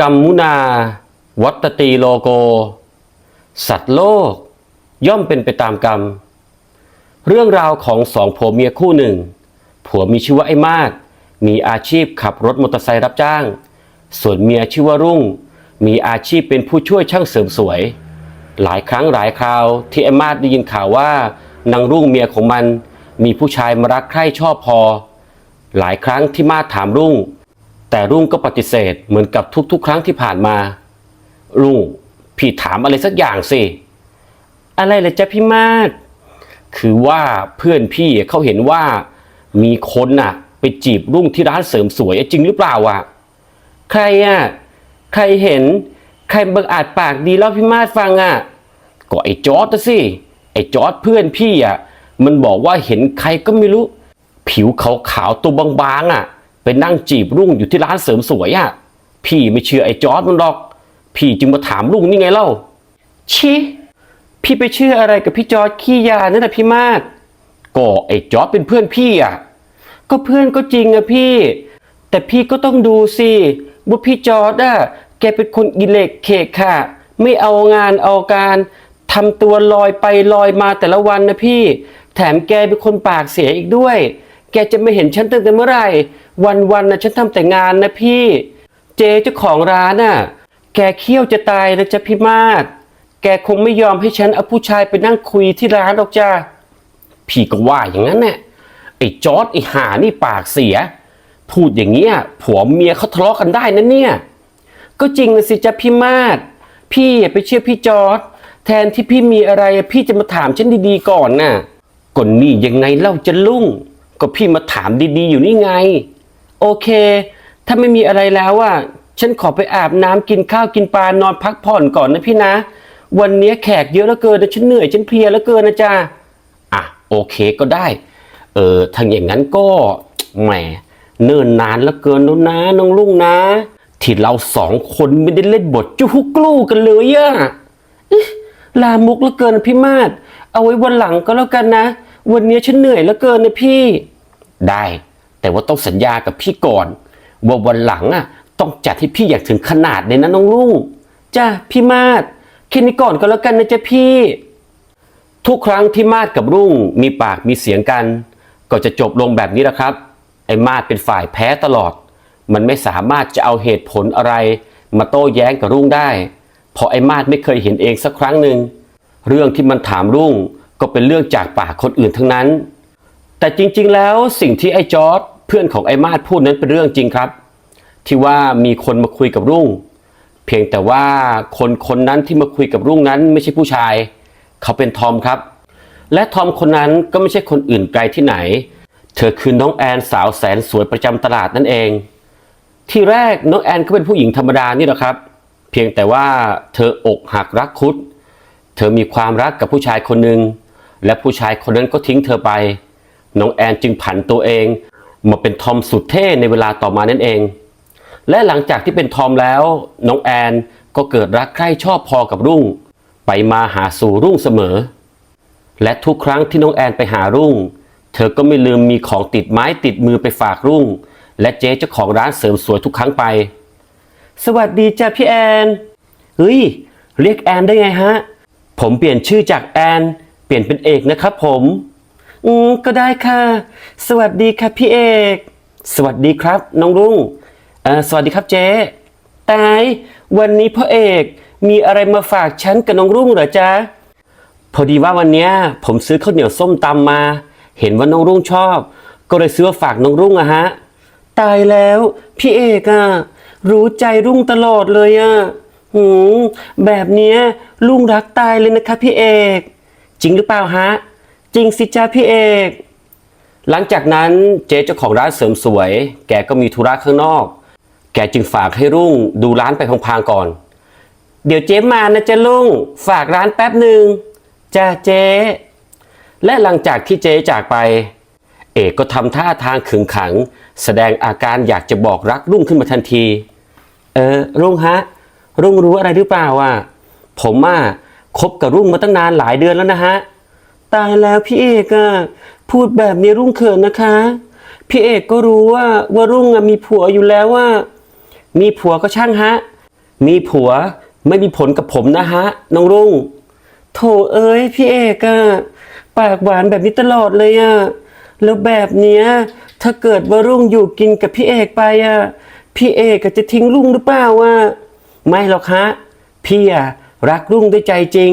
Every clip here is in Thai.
กรรมุนา วัตตีโลโก สัตว์โลก ย่อมเป็นไปตามกรรม เรื่องราวของสองผัวเมียคู่หนึ่ง ผัวมีชื่อว่าไอ้มาดมีอาชีพขับรถมอเตอร์ไซค์รับจ้าง ส่วนเมียชื่อว่ารุ่ง มีอาชีพเป็นผู้ช่วยช่างเสริมสวย หลายครั้งหลายคราวที่ไอ้มาดได้ยินข่าวว่านางรุ่งเมียของมัน มีผู้ชายมารักใคร่ชอบพอ หลายครั้งที่มาดถามรุ่ง แต่รุ่งก็ปฏิเสธเหมือนกับทุกๆ ครั้งที่ผ่านมา รุ่งพี่ถามอะไรสักอย่างสิ อะไรเลยจ๊ะพี่มาดคือว่าเพื่อนพี่เขาเห็นว่ามีคนน่ะ ไปจีบรุ่งที่ร้านเสริมสวยจริงหรือเปล่าอะ ใครอะ ใครเห็น ใครบังอาจปากดีเล่าพี่มาดฟังอะ ก็ไอ้จอร์ดนะสิ ไอ้จอร์ดเพื่อนพี่อะ มันบอกว่าเห็นใครก็ไม่รู้ ผิวขาวๆตัวบางๆอะ ไปนั่งจีบรุ่งอยู่ที่ร้านเสริมสวยอะพี่ไม่เชื่อไอ้จอร์ดมันหรอก พี่จึงมาถามรุ่งนี่ไงเล่า ชิพี่ไปเชื่ออะไรกับพี่จอร์ดขี้ยานั่นนะพี่มาก ก็ไอ้จอร์ดเป็นเพื่อนพี่อะ ก็เพื่อนก็จริงอะพี่ แต่พี่ก็ต้องดูสิว่าพี่จอร์ดอะแกเป็นคนอิเล็กเคกค่ะ ไม่เอางานเอาการทำตัวลอยไปลอยมาแต่ละวันนะพี่ แถมแกเป็นคนปากเสียอีกด้วย แกจะไม่เห็นฉันตั้งแต่เมื่อไหร่ วันๆนะฉันทำแต่งานนะพี่ เจ๊เจ้าของร้านน่ะ แกเคี้ยวจะตายแล้วจ้ะพี่มาศแกคงไม่ยอมให้ฉันเอาผู้ชายไปนั่งคุยที่ร้านหรอกจ้าพี่ก็ว่าอย่างนั้นแหละไอ้จอร์ดไอ้หานี่ปากเสีย พูดอย่างเงี้ยผัวเมียเขาทะเลาะกันได้นะเนี่ย ก็จริงนะสิจ้ะพี่มาศพี่อย่าไปเชื่อพี่จอร์ดแทนที่พี่มีอะไรพี่จะมาถามฉันดีๆก่อนน่ะก่อนนี่ยังไงเล่าจะลุ่ง ก็พี่มาถามดีๆอยู่นี่ไง โอเค ถ้าไม่มีอะไรแล้วอะฉันขอไปอาบน้ำกินข้าวกินปลานอนพักผ่อนก่อนนะพี่นะ วันนี้แขกเยอะเหลือเกินนะฉันเหนื่อยฉันเพลียเหลือเกินนะจ๊ะอะโอเคก็ได้ เออทางอย่างนั้นก็แหมเนิ่นนานเหลือเกินแล้วนะน้องลุงนะ ที่เราสองคนไม่ได้เล่นบทจุกกลูกันเลยอะอิ๊ะลามุกเหลือเกินนะพี่มาดเอาไว้วันหลังก็แล้วกันนะ วันนี้ฉันเหนื่อยเหลือเกินนะพี่ ได้ แต่ว่าต้องสัญญากับพี่ก่อน ว่าวันหลังอะต้องจัดให้พี่อยากถึงขนาดเลยนะน้องลุงจ้าพี่มาดแค่นี้ก่อนก็แล้วกันนะจ๊ะพี่ ทุกครั้งที่มาดกับรุ่งมีปากมีเสียงกัน ก็จะจบลงแบบนี้แหละครับ ไอ้มาดเป็นฝ่ายแพ้ตลอด มันไม่สามารถจะเอาเหตุผลอะไร มาโต้แย้งกับรุ่งได้ เพราะไอ้มาดไม่เคยเห็นเองสักครั้งหนึ่งเรื่องที่มันถามรุ่งก็เป็นเรื่องจากปากคนอื่นทั้งนั้น แต่จริงๆ แล้วสิ่งที่ไอ้จอร์ดเพื่อนของไอ้มาดพูดนั้นเป็นเรื่องจริงครับ ที่ว่ามีคนมาคุยกับรุ่ง เพียงแต่ว่าคนคนนั้นที่มาคุยกับรุ่งนั้นไม่ใช่ผู้ชาย เขาเป็นทอมครับ และทอมคนนั้นก็ไม่ใช่คนอื่นไกลที่ไหน เธอคือน้องแอนสาวแสนสวยประจำตลาดนั่นเอง ที่แรกน้องแอนก็เป็นผู้หญิงธรรมดานี่แหละครับ เพียงแต่ว่าเธออกหักรักคุด เธอมีความรักกับผู้ชายคนหนึ่งและผู้ชายคนนั้นก็ทิ้งเธอไป น้องแอนจึงผันตัวเอง มาเป็นทอมสุดเท่ในเวลาต่อมานั่นเอง และหลังจากที่เป็นทอมแล้ว น้องแอนก็เกิดรักใคร่ชอบพอกับรุ่ง ไปมาหาสู่รุ่งเสมอ และทุกครั้งที่น้องแอนไปหารุ่ง เธอก็ไม่ลืมมีของติดไม้ติดมือไปฝากรุ่ง และเจ๊เจ้าของร้านเสริมสวยทุกครั้งไป สวัสดีจ้ะพี่แอนเฮ้ยเรียกแอนได้ไงฮะผมเปลี่ยนชื่อจากแอน เปลี่ยนเป็นเอกนะครับผม อืมก็ได้ค่ะ สวัสดีครับพี่เอก สวัสดีครับ น้องรุ่งเอ่อสวัสดีครับเจ๊ตายวันนี้พ่อเอกมีอะไรมาฝากฉันกับน้องรุ่งเหรอจ๊ะพอดีว่าวันเนี้ยผมซื้อข้าวเหนียวส้มตำมา เห็นว่าน้องรุ่งชอบ ก็เลยซื้อมาฝากน้องรุ่งอะฮะ ตายแล้วพี่เอกอะรู้ใจรุ่งตลอดเลยอะหืมแบบเนี้ยรุ่งรักตายเลยนะคะพี่เอก จริงหรือเปล่าฮะ จริงสิจ้าพี่เอก หลังจากนั้นเจ๊เจ้าของร้านเสริมสวย แกก็มีธุระข้างนอก แกจึงฝากให้รุ่งดูร้านไปพางๆก่อน เดี๋ยวเจ๊มานะจ๊ะลุงฝากร้านแป๊บหนึ่งจ้าเจ๊ และหลังจากที่เจ๊จากไป เอกก็ทำท่าทางขึงขัง แสดงอาการอยากจะบอกรักรุ่งขึ้นมาทันที เออรุ่งฮะ รุ่งรู้อะไรหรือเปล่าอะผมอะคบกับรุ่งมาตั้งนานหลายเดือนแล้วนะฮะ ตายแล้วพี่เอกอะพูดแบบนี้รุ่งเขินนะคะ พี่เอกก็รู้ว่าว่ารุ่งอะมีผัวอยู่แล้วว่า มีผัวก็ช่างฮะ มีผัวไม่มีผลกับผมนะฮะน้องรุ่ง โถเอ้ยพี่เอกอะปากหวานแบบนี้ตลอดเลยอะแล้วแบบเนี้ยถ้าเกิดว่ารุ่งอยู่กินกับพี่เอกไปอะพี่เอกอะจะทิ้งรุ่งหรือเปล่าอะไม่หรอกฮะพี่อะรักรุ่งด้วยใจจริง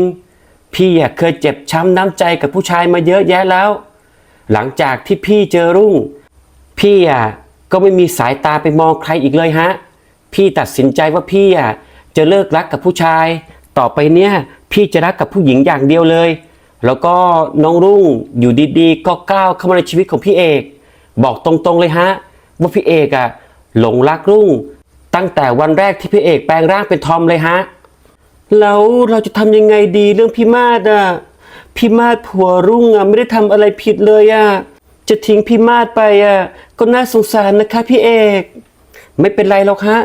พี่เคยเจ็บช้ำน้ำใจกับผู้ชายมาเยอะแยะแล้ว หลังจากที่พี่เจอรุ่ง พี่ก็ไม่มีสายตาไปมองใครอีกเลยฮะ พี่ตัดสินใจว่าพี่จะเลิกรักกับผู้ชาย ต่อไปเนี่ยพี่จะรักกับผู้หญิงอย่างเดียวเลย แล้วก็น้องรุ่งอยู่ดีๆ ก็ก้าวเข้ามาในชีวิตของพี่เอก บอกตรงๆเลยฮะ ว่าพี่เอกอะหลงรักรุ่ง ตั้งแต่วันแรกที่พี่เอกแปลงร่างเป็นทอมเลยฮะ แล้วเราจะทำยังไงดีเรื่องพี่มาดอะพี่มาดผัวรุ่งอะไม่ได้ทำอะไรผิดเลยอะจะทิ้งพี่มาดไปอะก็น่าสงสารนะคะพี่เอก ไม่เป็นไรหรอกฮะ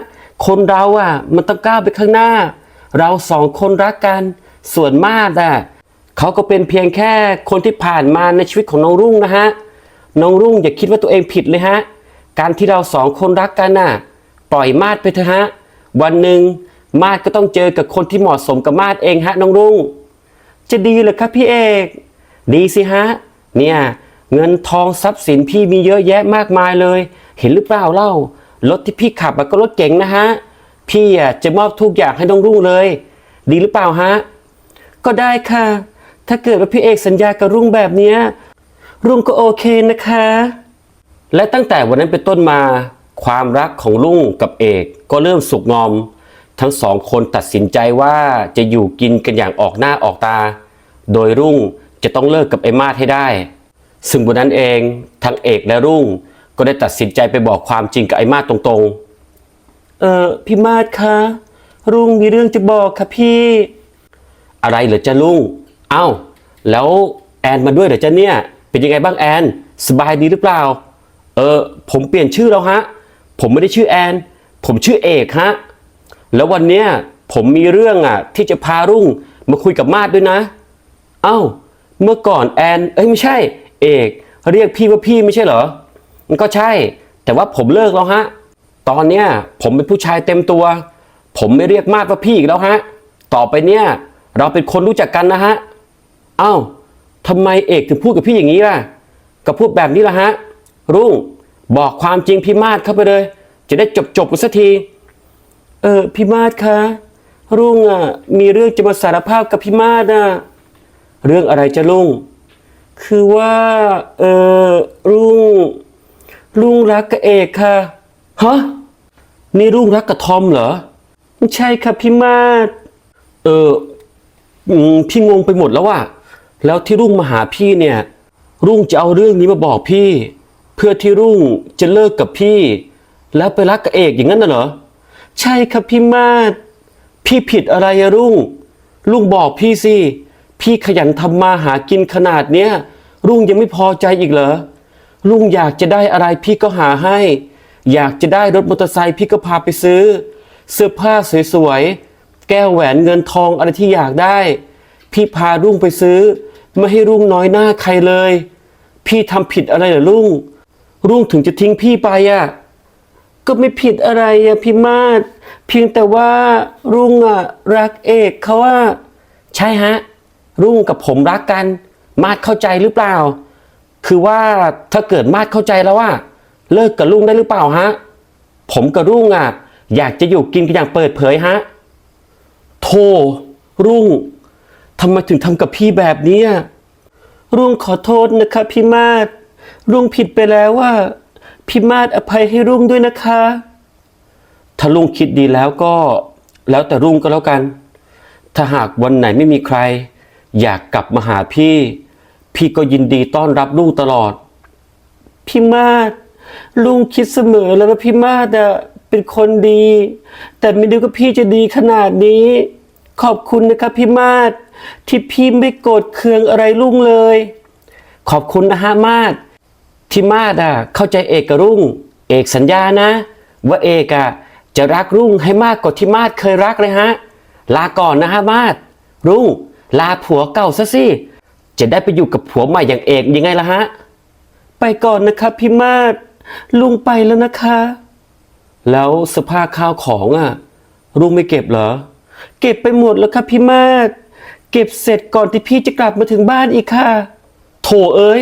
คนเราอะมันต้องก้าวไปข้างหน้า เราสองคนรักกันส่วนมาดอะเขาก็เป็นเพียงแค่คนที่ผ่านมาในชีวิตของน้องรุ่งนะฮะน้องรุ่งอย่าคิดว่าตัวเองผิดเลยฮะการที่เราสองคนรักกันน่ะ ปล่อยมาดไปเถอะฮะวันหนึ่ง มาดก็ต้องเจอกับคนที่เหมาะสมกับมาดเองฮะน้องรุ่ง จะดีเหรอครับพี่เอก ดีสิฮะ เนี่ยเงินทองทรัพย์สินพี่มีเยอะแยะมากมายเลย เห็นหรือเปล่าเล่ารถที่พี่ขับอะก็รถเก๋งนะฮะ พี่อะจะมอบทุกอย่างให้น้องรุ่งเลย ดีหรือเปล่าฮะ ก็ได้ค่ะ ถ้าเกิดว่าพี่เอกสัญญากับรุ่งแบบเนี้ยรุ่งก็โอเคนะคะ และตั้งแต่วันนั้นเป็นต้นมา ความรักของลุงกับเอกก็เริ่มสุกงอม ทั้งสองคนตัดสินใจว่าจะอยู่กินกันอย่างออกหน้าออกตา โดยรุ่งจะต้องเลิกกับไอ้มาดให้ได้ ซึ่งวันนั้นเองทั้งเอกและรุ่งก็ได้ตัดสินใจไปบอกความจริงกับไอ้มาดตรงๆ เออพี่มาดคะ รุ่งมีเรื่องจะบอกค่ะพี่ อะไรเหรอจ๊ะลุงเอ้า แล้วแอนมาด้วยเหรอจ๊ะเนี่ย เป็นยังไงบ้างแอน สบายดีหรือเปล่า เออผมเปลี่ยนชื่อแล้วฮะ ผมไม่ได้ชื่อแอน ผมชื่อเอกฮะ แล้ววันเนี้ยผมมีเรื่องอะที่จะพารุ่งมาคุยกับมาดด้วยนะ เอ้า เมื่อก่อนแอนเอ้ยไม่ใช่ เอก เรียกพี่ว่าพี่ไม่ใช่เหรอ มันก็ใช่ แต่ว่าผมเลิกแล้วฮะ ตอนเนี้ยผมเป็นผู้ชายเต็มตัว ผมไม่เรียกมาดว่าพี่อีกแล้วฮะ ต่อไปเนี่ยเราเป็นคนรู้จักกันนะฮะ เอ้าทำไมเอกถึงพูดกับพี่อย่างนี้ล่ะก็พูดแบบนี้ล่ะฮะ รุ่งบอกความจริงพี่มาดเข้าไปเลย จะได้จบจบกันสักที เออพี่มาดคะรุ่งอะมีเรื่องจะมาสารภาพกับพี่มาดอะเรื่องอะไรจะรุ่งคือว่าเออรุ่งรุ่งรักกับเอกค่ะฮะนี่รุ่งรักกับทอมเหรอไม่ใช่ครับพี่มาดเออพี่งงไปหมดแล้วว่ะแล้วที่รุ่งมาหาพี่เนี่ย รุ่งจะเอาเรื่องนี้มาบอกพี่ เพื่อที่รุ่งจะเลิกกับพี่ แล้วไปรักกับเอกอย่างนั้นน่ะเหรอ ใช่ครับพี่มาดพี่ผิดอะไรอะรุ่งรุ่งบอกพี่สิ พี่ขยันทำมาหากินขนาดเนี้ยรุ่งยังไม่พอใจอีกเหรอลุงอยากจะได้อะไรพี่ก็หาให้ อยากจะได้รถมอเตอร์ไซค์พี่ก็พาไปซื้อ เสื้อผ้าสวยๆ แก้วแหวนเงินทองอะไรที่อยากได้ พี่พารุ่งไปซื้อ ไม่ให้รุ่งน้อยหน้าใครเลย พี่ทำผิดอะไรเหรอรุ่งรุ่งถึงจะทิ้งพี่ไปอะ ก็ไม่ผิดอะไรอะพี่มาศเพียงแต่ว่ารุ่งอะรักเอกเขาอะใช่ฮะ รุ่งกับผมรักกัน มาดเข้าใจหรือเปล่า คือว่าถ้าเกิดมาดเข้าใจแล้วว่า เลิกกับรุ่งได้หรือเปล่าฮะผมกับรุ่งอะอยากจะอยู่กินกันอย่างเปิดเผยฮะโธ่รุ่งทำไมถึงทำกับพี่แบบนี้รุ่งขอโทษนะคะพี่มาศรุ่งผิดไปแล้วว่า พี่มาศอภัยให้รุ่งด้วยนะคะ ถ้ารุ่งคิดดีแล้วก็แล้วแต่รุ่งก็แล้วกัน ถ้าหากวันไหนไม่มีใคร อยากกลับมาหาพี่ พี่ก็ยินดีต้อนรับรุ่งตลอด พี่มาศลุงคิดเสมอแล้วว่าพี่มาศอะเป็นคนดี แต่ไม่รู้ว่าพี่จะดีขนาดนี้ ขอบคุณนะครับพี่มาศที่พี่ไม่โกรธเคืองอะไรลุงเลย ขอบคุณนะฮะมาศ ที่มาศอะเข้าใจเอกกับรุ่ง เอกสัญญานะ ว่าเอกอะจะรักรุ่งให้มากกว่าที่มาศเคยรักเลยฮะ ลาก่อนนะฮะมาศรุ่ง ลาผัวเก่าซะสิจะได้ไปอยู่กับผัวใหม่อย่างเอกยังไงล่ะฮะ ไปก่อนนะครับพี่มาศลุงไปแล้วนะคะ แล้วสภาพข้าวของอะรุ่งไม่เก็บเหรอ เก็บไปหมดแล้วครับพี่มากเก็บเสร็จก่อนที่พี่จะกลับมาถึงบ้านอีกค่ะ โถเอ้ย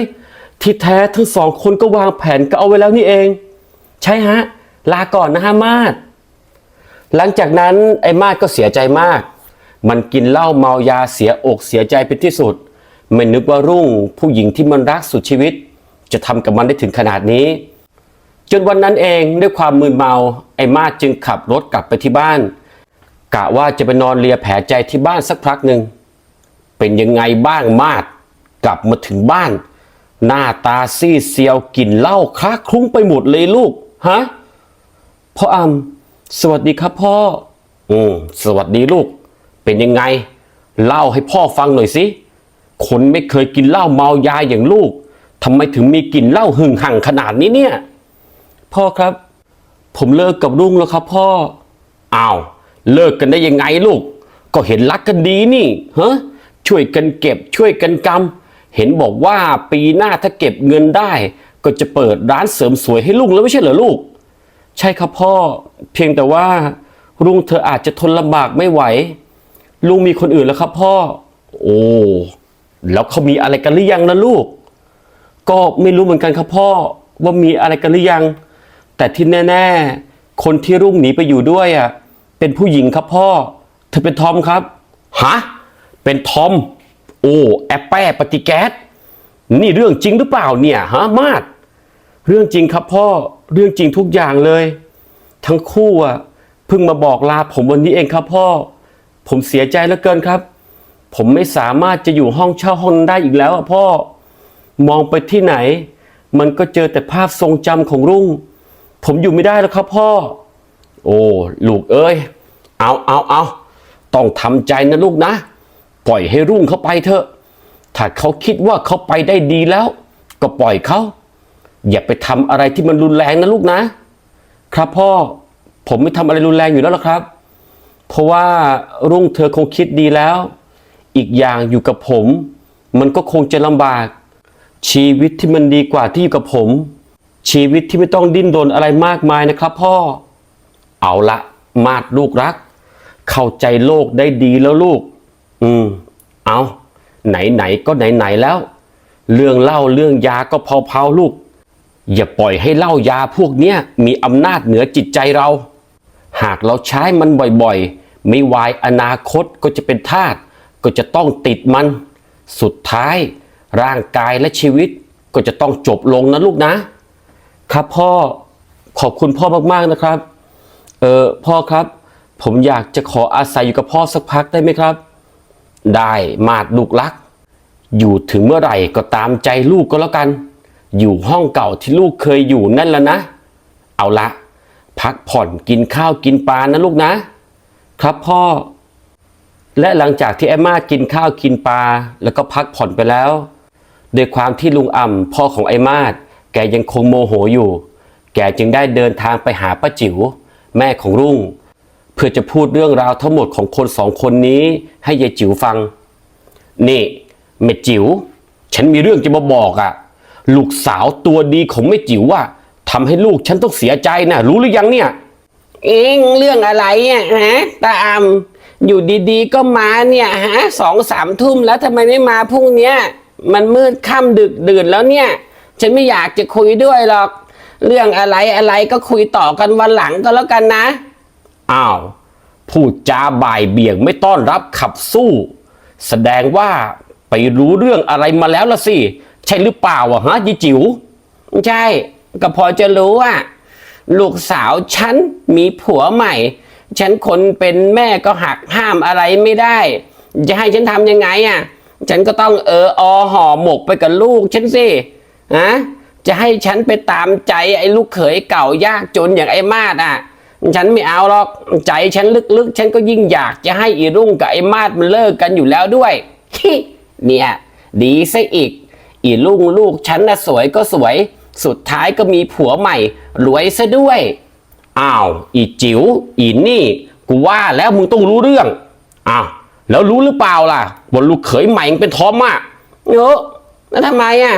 ที่แท้ทั้งสองคนก็วางแผนก็เอาไว้แล้วนี่เอง ใช่ฮะ ลาก่อนนะฮะมาดหลังจากนั้นไอ้มาดก็เสียใจมาก มันกินเหล้าเมายาเสียอกเสียใจเป็นที่สุด ไม่นึกว่ารุ่งผู้หญิงที่มันรักสุดชีวิต จะทำกับมันได้ถึงขนาดนี้ จนวันนั้นเองด้วยความมึนเมา ไอ้มาดจึงขับรถกลับไปที่บ้าน กะว่าจะไปนอนเลียแผลใจที่บ้านสักพักหนึ่งเป็นยังไงบ้างมาดกลับมาถึงบ้าน หน้าตาซีดเซียวกลิ่นเหล้าคล้าคลุ้งไปหมดเลยลูก ฮะ พ่ออำสวัสดีครับพ่อ อืมสวัสดีลูก เป็นยังไง เล่าให้พ่อฟังหน่อยสิ คนไม่เคยกินเหล้าเมายาอย่างลูกทำไมถึงมีกลิ่นเหล้าหึงหังขนาดนี้เนี่ย พ่อครับ ผมเลิกกับรุ่งแล้วครับ พ่อ อ้าว เลิกกันได้ยังไงลูก ก็เห็นรักกันดีนี่ฮะช่วยกันเก็บช่วยกันกำ เห็นบอกว่าปีหน้าถ้าเก็บเงินได้ ก็จะเปิดร้านเสริมสวยให้ลูกแล้วไม่ใช่เหรอลูก ใช่ครับพ่อ เพียงแต่ว่าลุงเธออาจจะทนลำบากไม่ไหว ลุงมีคนอื่นแล้วครับพ่อ โอ้แล้วเขามีอะไรกันหรือยังนะลูก ก็ไม่รู้เหมือนกันครับพ่อว่ามีอะไรกันหรือยัง แต่ที่แน่ ๆ คนที่รุ่งหนีไปอยู่ด้วยอะเป็นผู้หญิงครับพ่อ เธอเป็นทอมครับฮะเป็นทอม โอ้แอปแป้ปฏิแก๊สนี่เรื่องจริงหรือเปล่าเนี่ยฮะมาดเรื่องจริงครับพ่อเรื่องจริงทุกอย่างเลย ทั้งคู่อะเพิ่งมาบอกลาผมวันนี้เองครับพ่อ ผมเสียใจเหลือเกินครับ ผมไม่สามารถจะอยู่ห้องเช่าห้องนั้นได้อีกแล้วอะพ่อ มองไปที่ไหน มันก็เจอแต่ภาพทรงจำของรุ่ง ผมอยู่ไม่ได้แล้วครับพ่อ โอ้ลูกเอ้ย เอาเอาเอาต้องทำใจนะลูกนะ ปล่อยให้รุ่งเขาไปเถอะ ถ้าเขาคิดว่าเขาไปได้ดีแล้ว ก็ปล่อยเขา อย่าไปทำอะไรที่มันรุนแรงนะลูกนะ ครับพ่อ ผมไม่ทำอะไรรุนแรงอยู่แล้วหรอครับ เพราะว่ารุ่งเธอคงคิดดีแล้ว อีกอย่างอยู่กับผม มันก็คงจะลำบาก ชีวิตที่มันดีกว่าที่อยู่กับผม ชีวิตที่ไม่ต้องดิ้นรนอะไรมากมายนะครับพ่อ เอาละมาดลูกรัก เข้าใจโลกได้ดีแล้วลูก อืม เอาไหนไหนๆก็ไหนไหนๆแล้ว เรื่องเล่าเรื่องยาก็เผาๆลูก อย่าปล่อยให้เหล้ายาพวกเนี้ยมีอำนาจเหนือจิตใจเรา หากเราใช้มันบ่อยๆ ไม่วายอนาคตก็จะเป็นทาสก็จะต้องติดมัน สุดท้าย ร่างกายและชีวิตก็จะต้องจบลงนะลูกนะ ครับพ่อขอบคุณพ่อมากๆนะครับ เออพ่อครับ ผมอยากจะขออาศัยอยู่กับพ่อสักพักได้ไหมครับ ได้มาดลูกรัก อยู่ถึงเมื่อไหร่ก็ตามใจลูกก็แล้วกัน อยู่ห้องเก่าที่ลูกเคยอยู่นั่นแล้วนะ เอาละ พักผ่อนกินข้าวกินปลานะลูกนะ ครับพ่อ และหลังจากที่แอมมากินข้าวกินปลาแล้วก็พักผ่อนไปแล้วด้วยความที่ลุงอ่ำพ่อของไอ้มาดแกยังคงโมโหอยู่ แกจึงได้เดินทางไปหาป้าจิ๋วแม่ของรุ่ง พื่อจะพูดเรื่องราวทั้งหมดของคนสองคนนี้ ให้ยายจิ๋วฟัง นี่แม่จิ๋วฉันมีเรื่องจะมาบอกอะ่ะ ลูกสาวตัวดีของแม่จิ๋วว่าทำให้ลูกฉันต้องเสียใจนะรู้หรือยังเนี่ย เองเรื่องอะไรอะฮะตาอำอยู่ดีๆก็มาเนี่ยฮะสองสามทุ่มแล้วทำไมไม่มาพรุ่งเนี้ยมันมืดค่ำดึกดื่นแล้วเนี่ย ฉันไม่อยากจะคุยด้วยหรอก เรื่องอะไรอะไรก็คุยต่อกันวันหลังก็แล้วกันนะ อ้าวพูดจาบ่ายเบี่ยงไม่ต้อนรับขับสู้ แสดงว่าไปรู้เรื่องอะไรมาแล้วละสิ ใช่หรือเปล่าอะฮะยี่จิ๋วใช่ก็พอจะรู้ว่าลูกสาวฉันมีผัวใหม่ ฉันคนเป็นแม่ก็หักห้ามอะไรไม่ได้ จะให้ฉันทำยังไงอะฉันก็ต้องเอออห่อหมกไปกับลูกฉันสิฮะจะให้ฉันไปตามใจไอ้ลูกเขยเก่ายากจนอย่างไอ้มาดอะ ฉันไม่เอาหรอกใจฉันลึกๆ ฉันก็ยิ่งอยากจะให้อีรุ่งกับไอ้มาดมันเลิกกันอยู่แล้วด้วยเนี่ยดีซะอีก อีลุงลูกฉันน่ะสวยก็สวย สุดท้ายก็มีผัวใหม่ รวยซะด้วยอ้าวอีจิ๋วอีนี่ กูว่าแล้วมึงต้องรู้เรื่องอ้าวแล้วรู้หรือเปล่าล่ะว่าลูกเขยใหม่มึงเป็นทอมอะโยแล้วทำไมอะ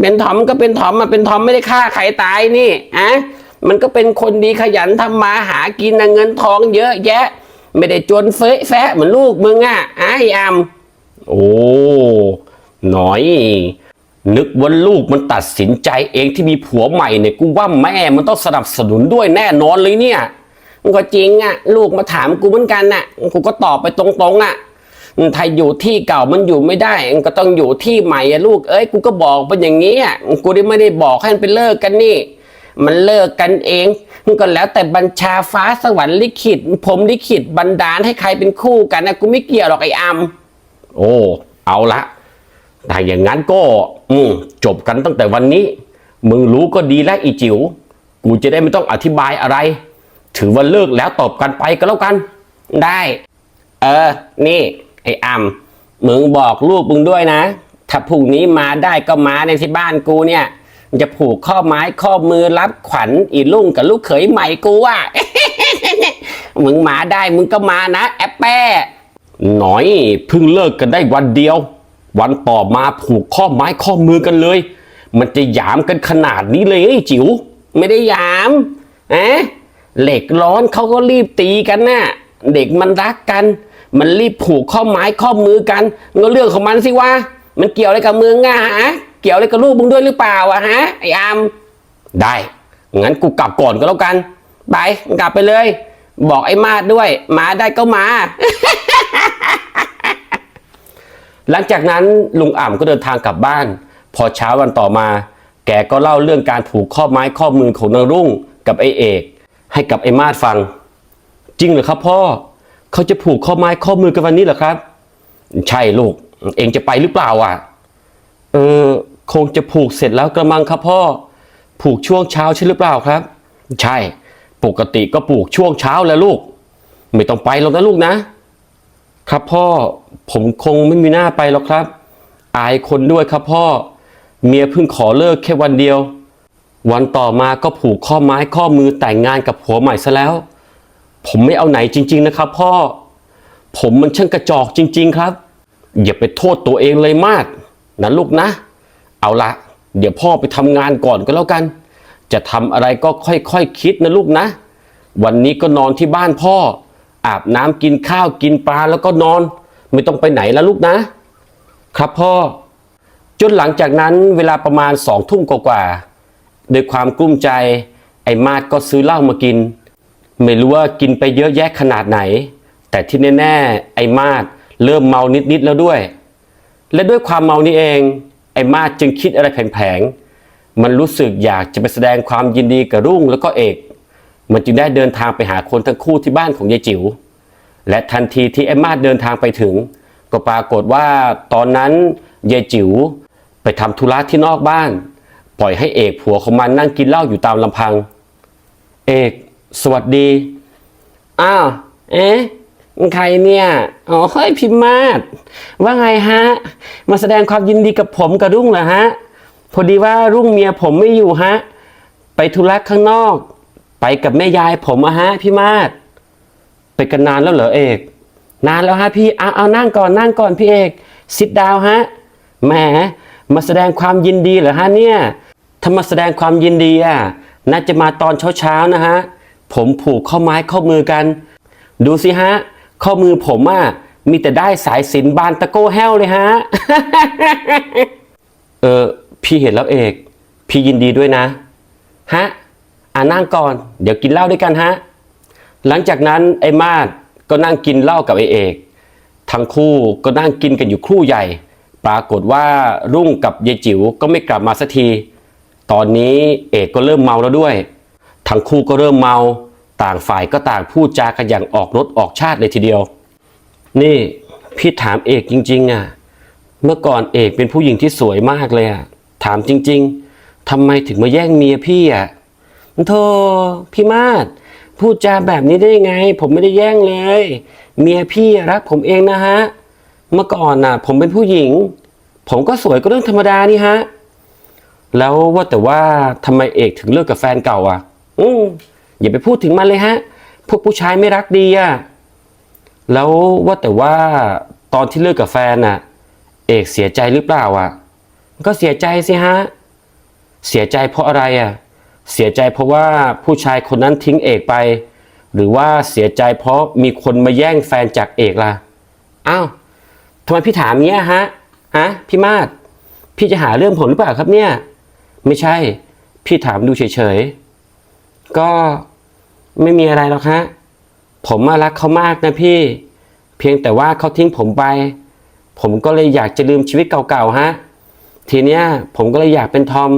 เป็นทอมก็เป็นทอมมาเป็นทอมไม่ได้ฆ่าใครตายนี่อะ มันก็เป็นคนดีขยันทำมาหากินนะเงินทองเยอะแยะ ไม่ได้จวนเฟะแฟะเหมือนลูกมึงอะไอ้อำโอ้หน่อย นึกว่าลูกมันตัดสินใจเองที่มีผัวใหม่เนี่ยกูว่าแม่มันต้องสนับสนุนด้วยแน่นอนเลยเนี่ยมันก็จริงอะ ลูกมาถามกูเหมือนกันน่ะกูก็ตอบไปตรงๆอะถ้าอยู่ที่เก่ามันอยู่ไม่ได้มันก็ต้องอยู่ที่ใหม่อะลูกเอ้ยกูก็บอกไปอย่างนี้อะกูได้ไม่ได้บอกให้มันไปเลิกกันนี่ มันเลิกกันเองมันก็แล้วแต่บัญชาฟ้าสวรรค์ลิขิต ผมลิขิตบันดาลให้ใครเป็นคู่กันนะกูไม่เกี่ยวหรอกไอ้อำโอ้เอาละถ้าอย่างนั้นก็ อืมจบกันตั้งแต่วันนี้ มึงรู้ก็ดีแล้วอีจิ๋วกูจะได้ไม่ต้องอธิบายอะไร ถือว่าเลิกแล้วตอบกันไปก็แล้วกัน ได้ เออ นี่ ไอ้อำมึงบอกลูกมึงด้วยนะ ถ้าพรุ่งนี้มาได้ก็มาในที่บ้านกูเนี่ย จะผูกข้อไม้ข้อมือรับขวัญอีลุงกับลูกเขยใหม่กูอะมึงมาได้มึงก็มานะ แอปแป้หน่อยเพิ่งเลิกกันได้วันเดียว วันต่อมาผูกข้อไม้ข้อมือกันเลย มันจะหยามกันขนาดนี้เลยไอ้จิ๋วไม่ได้ยามอะเหล็กร้อนเขาก็รีบตีกันน่ะเด็กมันรักกัน มันรีบผูกข้อไม้ข้อมือกันก็เรื่องของมันสิวะมันเกี่ยวอะไรกับมึงอะฮะ เกี่ยวอะไรกับลูกมึงด้วยหรือเปล่าอะฮะไอ้อามได้งั้นกูกลับก่อนก็แล้วกันไปกลับไปเลย บอกไอ้มาดด้วย มาได้ก็มา หลังจากนั้นลุงอ่ำก็เดินทางกลับบ้าน พอเช้าวันต่อมา แกก็เล่าเรื่องการผูกข้อไม้ข้อมือของนางรุ่งกับไอ้เอก ให้กับไอ้มาดฟัง จริงเหรอครับพ่อเขาจะผูกข้อไม้ข้อมือกันวันนี้เหรอครับ ใช่ลูก เองจะไปหรือเปล่าอะ เออ คงจะผูกเสร็จแล้วกระมังครับพ่อ ผูกช่วงเช้าใช่หรือเปล่าครับ ใช่ ปกติก็ผูกช่วงเช้าแล้วลูก ไม่ต้องไปหรอกนะลูกนะ ครับพ่อ ผมคงไม่มีหน้าไปหรอกครับ อายคนด้วยครับพ่อ เมียเพิ่งขอเลิกแค่วันเดียว วันต่อมาก็ผูกข้อไม้ข้อมือแต่งงานกับผัวใหม่ซะแล้ว ผมไม่เอาไหนจริง ๆ นะครับ พ่อ ผมมันช่างกระจอกจริง ๆ ครับ อย่าไปโทษตัวเองเลยมากนะลูกนะ เอาละเดี๋ยวพ่อไปทำงานก่อนก็แล้วกัน จะทำอะไรก็ค่อยๆคคิดนะลูกนะ วันนี้ก็นอนที่บ้านพ่อ อาบน้ำกินข้าวกินปลาแล้วก็นอน ไม่ต้องไปไหนแล้วลูกนะ ครับพ่อ จนหลังจากนั้นเวลาประมาณสองทุ่มกว่าๆด้วยความกลุ้มใจ ไอ้มาดก็ซื้อเหล้ามากิน ไม่รู้ว่ากินไปเยอะแยะขนาดไหน แต่ที่แน่ๆไอ้มาดเริ่มเมานิดๆแล้วด้วย และด้วยความเมานี้เอง ไอ้มาจึงคิดอะไรแผลงๆ มันรู้สึกอยากจะไปแสดงความยินดีกับรุ่งแล้วก็เอก มันจึงได้เดินทางไปหาคนทั้งคู่ที่บ้านของยายจิ๋ว และทันทีที่ไอ้มาเดินทางไปถึง ก็ปรากฏว่าตอนนั้นยายจิ๋วไปทำธุระที่นอกบ้าน ปล่อยให้เอกผัวของมันนั่งกินเหล้าอยู่ตามลำพัง เอก สวัสดี อ้าว เอ๊ะ ใครเนี่ย อ๋อเฮ้ยพิมมาศว่าไงฮะ มาแสดงความยินดีกับผมกับรุ่งเหรอฮะ พอดีว่ารุ่งเมียผมไม่อยู่ฮะ ไปธุระข้างนอก ไปกับแม่ยายผมอะฮะพี่มาศไปกันนานแล้วเหรอเอก นานแล้วฮะพี่ เอาเอานั่งก่อนนั่งก่อนพี่เอกซิดดาวฮะ แหม มาแสดงความยินดีเหรอฮะเนี่ย ถ้ามาแสดงความยินดีอะน่าจะมาตอนเช้าๆนะฮะ ผมผูกข้อไม้ข้อมือกัน ดูสิฮะ ข้อมือผมอะมีแต่ได้สายสินบานตะโก้แห้วเลยฮะ เออพี่เห็นแล้วเอก พี่ยินดีด้วยนะ ฮะอ่านั่งก่อน เดี๋ยวกินเหล้าด้วยกันฮะ หลังจากนั้นไอ้มาดก็นั่งกินเหล้ากับไอ้เอก ทั้งคู่ก็นั่งกินกันอยู่ครู่ใหญ่ ปรากฏว่ารุ่งกับยายจิ๋วก็ไม่กลับมาสักที ตอนนี้เอกก็เริ่มเมาแล้วด้วย ทั้งคู่ก็เริ่มเมา ต่างฝ่ายก็ต่างพูดจากันอย่างออกรถออกชาติเลยทีเดียว นี่พี่ถามเอกจริง ๆอะเมื่อก่อนเอกเป็นผู้หญิงที่สวยมากเลยอะถามจริง ๆทำไมถึงมาแย่งเมียพี่อะโธ่พี่มาศพูดจาแบบนี้ได้ยังไง ผมไม่ได้แย่งเลย เมียพี่รักผมเองนะฮะ เมื่อก่อนน่ะ ผมเป็นผู้หญิง ผมก็สวยก็เรื่องธรรมดานี่ฮะ แล้วว่าแต่ว่าทำไมเอกถึงเลิกกับแฟนเก่าอะ อืม อย่าไปพูดถึงมันเลยฮะ พวกผู้ชายไม่รักดีอะแล้วว่าแต่ว่าตอนที่เลิกกับแฟนน่ะ เอกเสียใจหรือเปล่าอะ ก็เสียใจสิฮะ เสียใจเพราะอะไรอะ เสียใจเพราะว่าผู้ชายคนนั้นทิ้งเอกไป หรือว่าเสียใจเพราะมีคนมาแย่งแฟนจากเอกล่ะ อ้าวทำไมพี่ถามเงี้ยฮะ ฮะ พี่มาศพี่จะหาเรื่องผมหรือเปล่าครับเนี่ย ไม่ใช่ พี่ถามดูเฉยๆ ก็ไม่มีอะไรหรอกฮะ ผมรักเขามากนะพี่ เพียงแต่ว่าเขาทิ้งผมไป ผมก็เลยอยากจะลืมชีวิตเก่าๆฮะ ทีเนี้ยผมก็เลยอยากเป็นทอม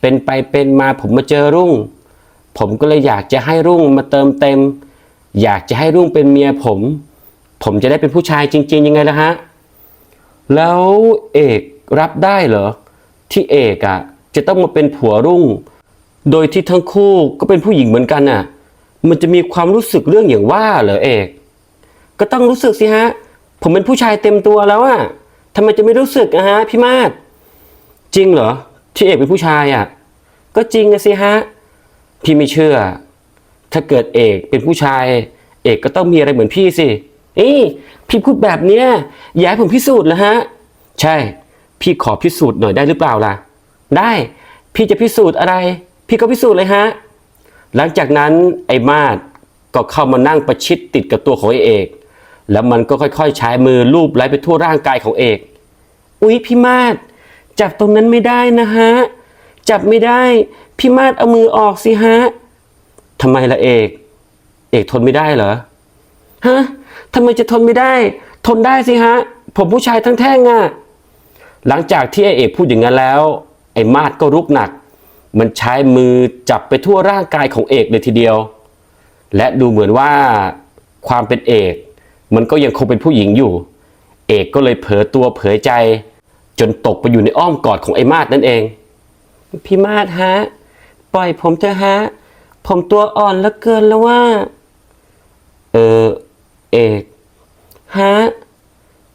เป็นไปเป็นมาผมมาเจอรุ่ง ผมก็เลยอยากจะให้รุ่งมาเติมเต็ม อยากจะให้รุ่งเป็นเมียผม ผมจะได้เป็นผู้ชายจริง ๆ ยังไงล่ะฮะ แล้วเอกรับได้เหรอที่เอกอะ่ะจะต้องมาเป็นผัวรุ่ง โดยที่ทั้งคู่ก็เป็นผู้หญิงเหมือนกันน่ะ มันจะมีความรู้สึกเรื่องอย่างว่าเหรอเอก ก็ต้องรู้สึกสิฮะ ผมเป็นผู้ชายเต็มตัวแล้วอะทำไมจะไม่รู้สึกอะฮะพี่มาศจริงเหรอที่เอกเป็นผู้ชายอะก็จริงนะสิฮะ พี่ไม่เชื่อ ถ้าเกิดเอกเป็นผู้ชาย เอกก็ต้องมีอะไรเหมือนพี่สินี่พี่พูดแบบเนี้ยอยาให้ผมพิสูจน์เหรอฮะ ใช่ พี่ขอพิสูจน์หน่อยได้หรือเปล่าล่ะ ได้ พี่จะพิสูจน์อะไร พี่ก็พิสูจน์เลยฮะ หลังจากนั้นไอ้มาดก็เข้ามานั่งประชิดติดกับตัวของไอ้เอก แล้วมันก็ค่อยๆ ใช้มือลูบไล้ไปทั่วร่างกายของเอก อุ๊ยพี่มาดจับตรงนั้นไม่ได้นะฮะ จับไม่ได้พี่มาดเอามือออกสิฮะทำไมละเอก เอกทนไม่ได้เหรอฮะทำไมจะทนไม่ได้ ทนได้สิฮะ ผมผู้ชายทั้งแท่งอะหลังจากที่ไอเอกพูดอย่างนั้นแล้ว ไอ้มาดก็รุกหนัก มันใช้มือจับไปทั่วร่างกายของเอกเลยทีเดียว และดูเหมือนว่าความเป็นเอก มันก็ยังคงเป็นผู้หญิงอยู่ เอกก็เลยเผลอตัวเผลอใจ จนตกไปอยู่ในอ้อมกอดของไอ้มาดนั่นเอง พี่มาดฮะ ปล่อยผมเถอะฮะ ผมตัวอ่อนเหลือเกินแล้วว่า เออ เอกฮะ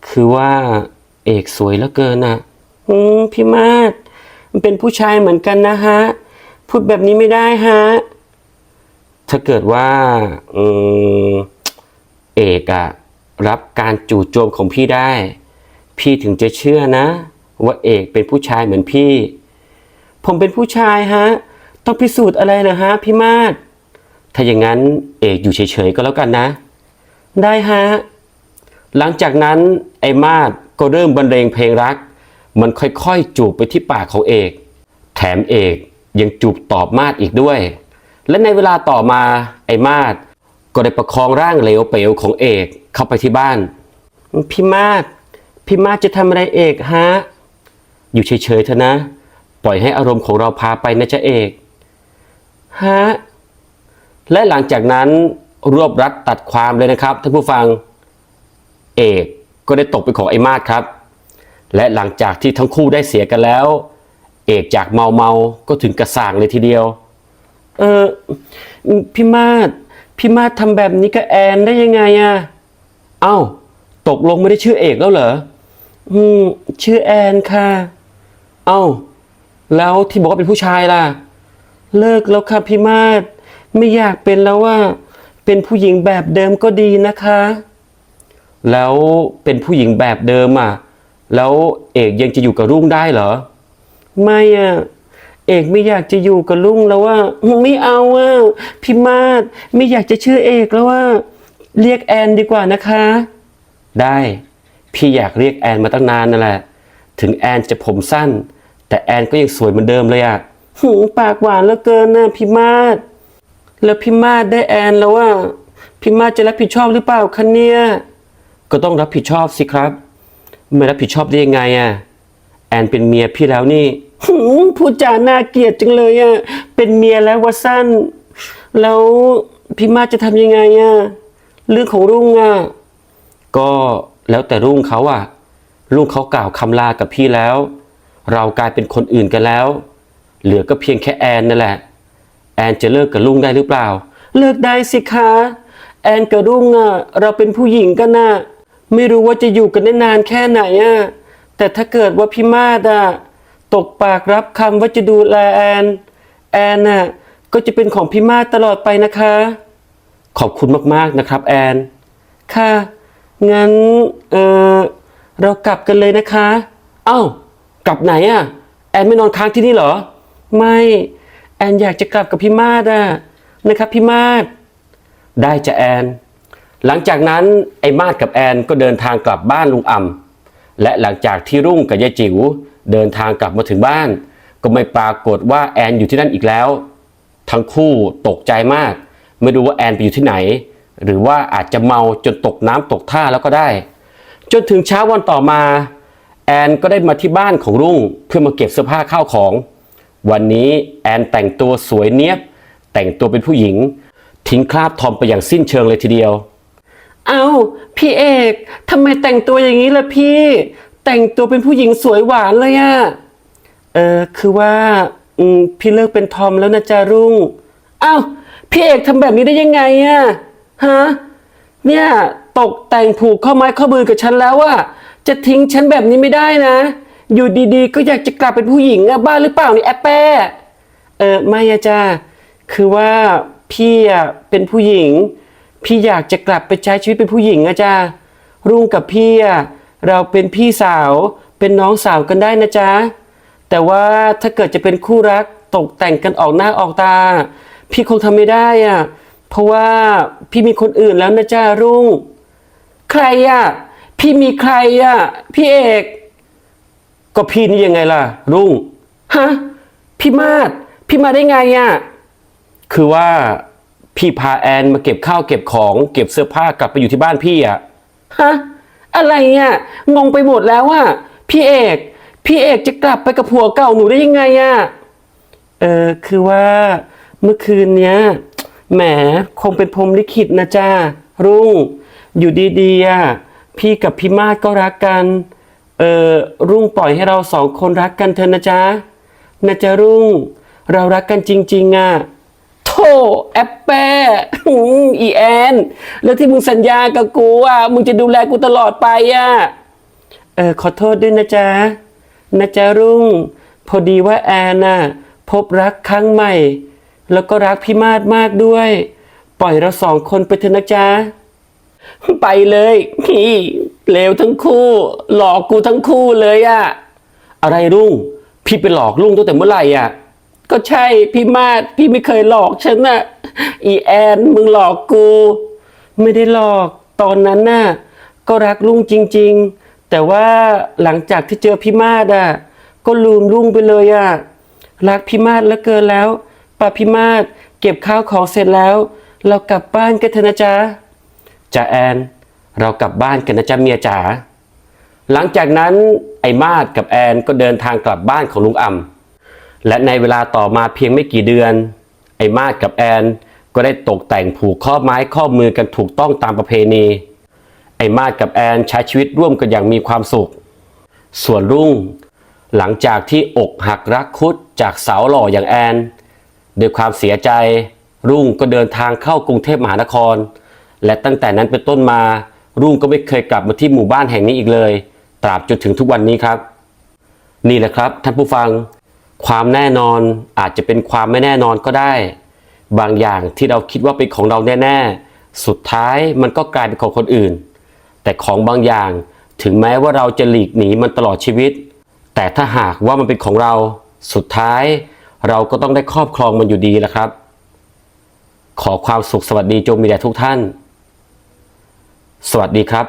คือว่า เอกสวยเหลือเกินอะอืมพี่มาด มันเป็นผู้ชายเหมือนกันนะฮะ พูดแบบนี้ไม่ได้ฮะ ถ้าเกิดว่าอืมเอกอะรับการจู่โจมของพี่ได้ พี่ถึงจะเชื่อนะ ว่าเอกเป็นผู้ชายเหมือนพี่ ผมเป็นผู้ชายฮะ ต้องพิสูจน์อะไรเหรอฮะพี่มาศถ้าอย่างนั้นเอกอยู่เฉยๆก็แล้วกันนะ ได้ฮะ หลังจากนั้นไอ้มาดก็เริ่มบรรเลงเพลงรัก มันค่อยๆ จูบไปที่ปากของเอก แถมเอกยังจูบตอบมาดอีกด้วย และในเวลาต่อมาไอ้มาดก็ได้ประคองร่างเหลวเปลวของเอกเข้าไปที่บ้าน พี่มาดพี่มาดจะทำอะไรเอกฮะ อยู่เฉยๆเถอะนะ ปล่อยให้อารมณ์ของเราพาไปนะจ๊ะเอกฮะและหลังจากนั้นรวบรัดตัดความเลยนะครับท่านผู้ฟัง เอกก็ได้ตกเป็นของไอ้มาดครับ และหลังจากที่ทั้งคู่ได้เสียกันแล้ว เอกจากเมาเมาก็ถึงกระสางเลยทีเดียว เออพี่มาดพี่มาดทำแบบนี้กับแอนได้ยังไงอะเอ้า ตกลงไม่ได้ชื่อเอกแล้วเหรออืมชื่อแอนค่ะ เอ้า แล้วที่บอกว่าเป็นผู้ชายล่ะ เลิกแล้วค่ะพี่มาศไม่อยากเป็นแล้วว่า เป็นผู้หญิงแบบเดิมก็ดีนะคะ แล้วเป็นผู้หญิงแบบเดิมอะ แล้วเอกยังจะอยู่กับรุ่งได้เหรอ ไม่อะเอกไม่อยากจะอยู่กับลุงแล้วว่าไม่เอาอะพี่มาศไม่อยากจะชื่อเอกแล้วว่า เรียกแอนดีกว่านะคะ ได้ พี่อยากเรียกแอนมาตั้งนานนั่นแหละ ถึงแอนจะผมสั้น แต่แอนก็ยังสวยเหมือนเดิมเลยอะหูปากหวานเหลือเกินนะพี่มาศแล้วพี่มาศได้แอนแล้วว่าพี่มาศจะรับผิดชอบหรือเปล่าคะเนี่ยก็ต้องรับผิดชอบสิครับ ไม่รับผิดชอบได้ยังไงอะแอนเป็นเมียพี่แล้วนี่พูดจาน่าเกลียดจังเลยอะเป็นเมียแล้วว่าสั้น แล้วพี่มาจะทำยังไงอะเรื่องของรุ่งอะก็แล้วแต่รุ่งเขาอะรุ่งเขากล่าวคำลากับพี่แล้ว เรากลายเป็นคนอื่นกันแล้ว เหลือก็เพียงแค่แอนนั่นแหละ แอนจะเลิกกับลุงได้หรือเปล่า เลิกได้สิคะ แอนกับรุ่งอะเราเป็นผู้หญิงกันนะ ไม่รู้ว่าจะอยู่กันได้นานแค่ไหนอะแต่ถ้าเกิดว่าพี่มาดอะตกปากรับคำว่าจะดูแลแอน แอนน่ะก็จะเป็นของพี่มาดตลอดไปนะคะ ขอบคุณมากๆนะครับแอน ค่ะ งั้น เออเรากลับกันเลยนะคะเอ้ากลับไหนอะแอนไม่นอนค้างที่นี่เหรอ ไม่ แอนอยากจะกลับกับพี่มาดอะนะครับพี่มาดได้จะแอน หลังจากนั้นไอ้มาดกับแอนก็เดินทางกลับบ้านลุงอ่ำและหลังจากที่รุ่งกับยายจิ๋วเดินทางกลับมาถึงบ้าน ก็ไม่ปรากฏว่าแอนอยู่ที่นั่นอีกแล้ว ทั้งคู่ตกใจมาก ไม่รู้ว่าแอนไปอยู่ที่ไหน หรือว่าอาจจะเมาจนตกน้ำตกท่าแล้วก็ได้ จนถึงเช้าวันต่อมา แอนก็ได้มาที่บ้านของรุ่งเพื่อมาเก็บเสื้อผ้าข้าวของ วันนี้แอนแต่งตัวสวยเนี้ยบแต่งตัวเป็นผู้หญิง ทิ้งคราบทอมไปอย่างสิ้นเชิงเลยทีเดียว เอาพี่เอกทำไมแต่งตัวอย่างนี้ล่ะพี่ แต่งตัวเป็นผู้หญิงสวยหวานเลยอะเออคือว่าอืมพี่เลิกเป็นทอมแล้วนะจ๊ะรุ่งเอาพี่เอกทำแบบนี้ได้ยังไงอะฮะเนี่ย ตกแต่งผูกข้อไม้ข้อมือกับฉันแล้วอะจะทิ้งฉันแบบนี้ไม่ได้นะ อยู่ดีๆ ก็อยากจะกลับเป็นผู้หญิงอะบ้าหรือเปล่านี่แอปแป้เออไม่อะจ้าคือว่าพี่อะเป็นผู้หญิง พี่อยากจะกลับไปใช้ชีวิตเป็นผู้หญิงอะจ้ารุ่งกับพี่อะเราเป็นพี่สาวเป็นน้องสาวกันได้นะจ๊ะแต่ว่าถ้าเกิดจะเป็นคู่รักตกแต่งกันออกหน้าออกตา พี่คงทำไม่ได้อะเพราะว่าพี่มีคนอื่นแล้วนะจ๊ะรุ่ง ใครอะพี่มีใครอะพี่เอก ก็พี่นี่ยังไงล่ะ รุ่งฮะพี่มาดพี่มาได้ไงอะคือว่า พี่พาแอนมาเก็บข้าวเก็บของ เก็บเสื้อผ้ากลับไปอยู่ที่บ้านพี่อะฮะอะไรอะงงไปหมดแล้วอะพี่เอก พี่เอกจะกลับไปกับผัวเก่าหนูได้ยังไงอะเออคือว่าเมื่อคืนเนี้ยแหมคงเป็นพรหมลิขิตนะจ้ารุ่ง อยู่ดีๆอะพี่กับพี่มาดก็รักกัน เออรุ่งปล่อยให้เราสองคนรักกันเถอะนะจ๊ะนะจ๊ะรุ่ง เรารักกันจริง ๆอะโธ่ แอปแปะอืมอีแอน แล้วที่มึงสัญญากับกูอะมึงจะดูแลกูตลอดไปอะเออขอโทษด้วยนะจ๊ะนะจ๊ะรุ่ง พอดีว่าแอนน่ะพบรักครั้งใหม่ แล้วก็รักพี่มาดมากด้วย ปล่อยเราสองคนไปเถอะนะจ๊ะไปเลยพี่เลวทั้งคู่ หลอกกูทั้งคู่เลยอะอะไรรุ่ง พี่ไปหลอกรุ่งตั้งแต่เมื่อไหร่อะ ก็ใช่พี่มาดพี่ไม่เคยหลอกฉันน่ะ อีแอน มึงหลอกกู ไม่ได้หลอกตอนนั้นน่ะก็รักลุงจริง ๆ แต่ว่าหลังจากที่เจอพี่มาดอะก็ลืมลุงไปเลยอะรักพี่มาดเหลือเกินแล้วป้าพี่มาดเก็บข้าวของเสร็จแล้ว เรากลับบ้านกันเถอะนะจ๊ะจ่าแอน เรากลับบ้านกันนะจ๊ะเมียจ๋าหลังจากนั้นไอ้มาดกับแอนก็เดินทางกลับบ้านของลุงอ่ำ และในเวลาต่อมาเพียงไม่กี่เดือน ไอ้มาดกับแอน ก็ได้ตกแต่งผูกข้อไม้ข้อมือกันถูกต้องตามประเพณี ไอ้มาดกับแอนใช้ชีวิตร่วมกันอย่างมีความสุข ส่วนรุ่ง หลังจากที่อกหักรักคุดจากสาวหล่ออย่างแอนด้วยความเสียใจ รุ่งก็เดินทางเข้ากรุงเทพมหานคร และตั้งแต่นั้นเป็นต้นมา รุ่งก็ไม่เคยกลับมาที่หมู่บ้านแห่งนี้อีกเลย ตราบจนถึงทุกวันนี้ครับ นี่แหละครับท่านผู้ฟัง ความแน่นอนอาจจะเป็นความไม่แน่นอนก็ได้ บางอย่างที่เราคิดว่าเป็นของเราแน่ๆ สุดท้ายมันก็กลายเป็นของคนอื่น แต่ของบางอย่างถึงแม้ว่าเราจะหลีกหนีมันตลอดชีวิต แต่ถ้าหากว่ามันเป็นของเรา สุดท้ายเราก็ต้องได้ครอบครองมันอยู่ดีแหละครับ ขอความสุขสวัสดีจงมีแด่ทุกท่าน สวัสดีครับ